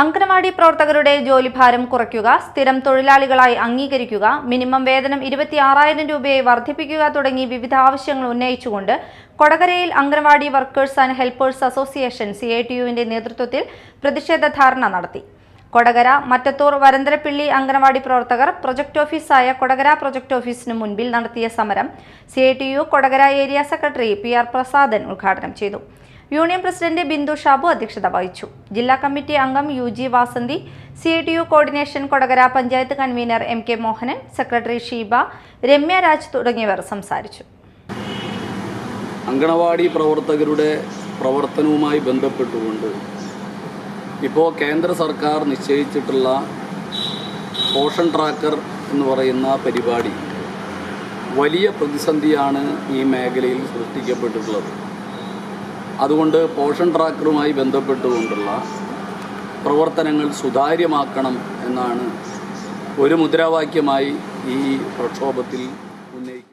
അങ്കണവാടി പ്രവർത്തകരുടെ ജോലിഭാരം കുറയ്ക്കുക സ്ഥിരം തൊഴിലാളികളായി അംഗീകരിക്കുക മിനിമം വേതനം ഇരുപത്തിയാറായിരം രൂപയായി വർദ്ധിപ്പിക്കുക തുടങ്ങി വിവിധ ആവശ്യങ്ങൾ ഉന്നയിച്ചുകൊണ്ട് കൊടകരയിൽ anganwadi workers and helpers association C I T യുവിന്റെ നേതൃത്വത്തിൽ പ്രതിഷേധ ധാരണ നടത്തി. കൊടകര മറ്റത്തൂർ വരന്തരപ്പിള്ളി അങ്കണവാടി പ്രവർത്തകർ പ്രൊജക്ട് ഓഫീസായ കൊടകര പ്രൊജക്ട് ഓഫീസിന് മുൻപിൽ നടത്തിയ സമരം C Kodakara area secretary P R Prasadan ഉദ്ഘാടനം ചെയ്തു. യൂണിയൻ പ്രസിഡന്റ് ബിന്ദു ഷാബു അധ്യക്ഷത വഹിച്ചു. ജില്ലാ കമ്മിറ്റി അംഗം U G Vasanthi C D U coordination Kodakara panchayat convener M K Mohanan secretary Sheeba Ramya Raj തുടങ്ങിയവർ സംസാരിച്ചു. അങ്കണവാടി പ്രവർത്തകരുടെ പ്രവർത്തനവുമായി ബന്ധപ്പെട്ടുകൊണ്ട് ഇപ്പോൾ കേന്ദ്ര സർക്കാർ നിശ്ചയിച്ചിട്ടുള്ള പോഷൻ ട്രാക്കർ എന്ന് പറയുന്ന പരിപാടി വലിയ പ്രതിസന്ധിയാണ് ഈ മേഖലയിൽ സൃഷ്ടിക്കപ്പെട്ടിട്ടുള്ളത്. അതുകൊണ്ട് പോഷൻ ട്രാക്കറുമായി ബന്ധപ്പെട്ടുകൊണ്ടുള്ള പ്രവർത്തനങ്ങൾ സുതാര്യമാക്കണം എന്നാണ് ഒരു മുദ്രാവാക്യമായി ഈ പ്രക്ഷോഭത്തിൽ ഉന്നയിക്കുന്നത്.